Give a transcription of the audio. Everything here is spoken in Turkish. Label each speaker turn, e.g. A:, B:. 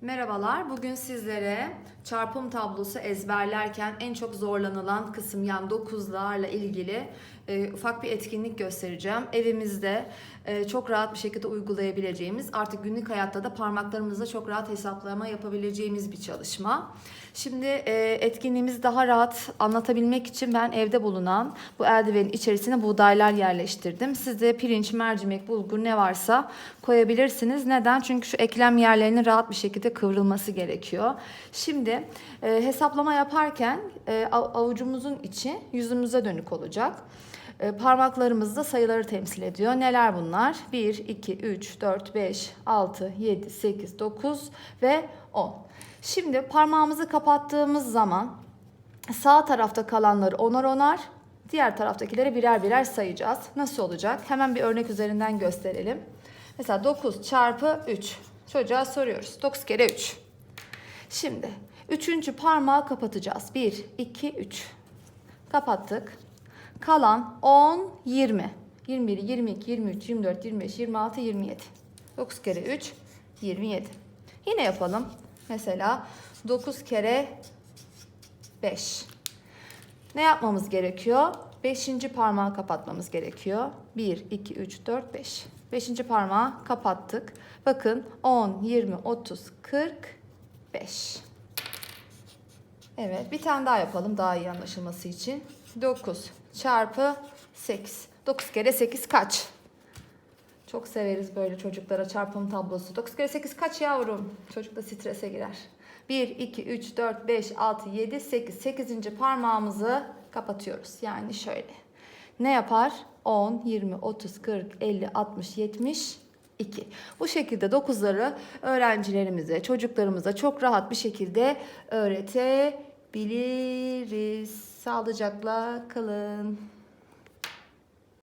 A: Merhabalar. Bugün sizlere çarpım tablosu ezberlerken en çok zorlanılan kısım yani 9'larla ilgili e, ufak bir etkinlik göstereceğim. Evimizde e, çok rahat bir şekilde uygulayabileceğimiz, artık günlük hayatta da parmaklarımızla çok rahat hesaplama yapabileceğimiz bir çalışma. Şimdi e, etkinliğimizi daha rahat anlatabilmek için ben evde bulunan bu eldivenin içerisine buğdaylar yerleştirdim. Siz de pirinç, mercimek, bulgur ne varsa koyabilirsiniz. Neden? Çünkü şu eklem yerlerinin rahat bir şekilde kıvrılması gerekiyor. Şimdi e, hesaplama yaparken e, av- avucumuzun içi yüzümüze dönük olacak. E, parmaklarımız da sayıları temsil ediyor. Neler bunlar? 1, 2, 3, 4, 5, 6, 7, 8, 9 ve 10. Şimdi parmağımızı kapattığımız zaman sağ tarafta kalanları onar onar, diğer taraftakileri birer birer sayacağız. Nasıl olacak? Hemen bir örnek üzerinden gösterelim. Mesela 9 çarpı 3. Çocuğa soruyoruz. 9 kere 3. Şimdi üçüncü parmağı kapatacağız. 1, 2, 3. Kapattık. Kalan 10, 20. 21, 22, 23, 24, 25, 26, 27. 9 kere 3, 27. Yine yapalım. Mesela 9 kere 5. Ne yapmamız gerekiyor? 5. parmağı kapatmamız gerekiyor. 1, 2, 3, 4, 5. 5. parmağı kapattık. Bakın 10, 20, 30, 40, 5. Evet bir tane daha yapalım daha iyi anlaşılması için. 9 çarpı 8. 9 kere 8 kaç? Çok severiz böyle çocuklara çarpım tablosu. 9 kere 8 kaç yavrum? Çocuk da strese girer. 1, 2, 3, 4, 5, 6, 7, 8. 8. parmağımızı kapatıyoruz. Yani şöyle. Ne yapar? 10, 20, 30, 40, 50, 60, 70, 2. Bu şekilde 9'ları öğrencilerimize, çocuklarımıza çok rahat bir şekilde öğretebiliriz. Sağlıcakla kalın.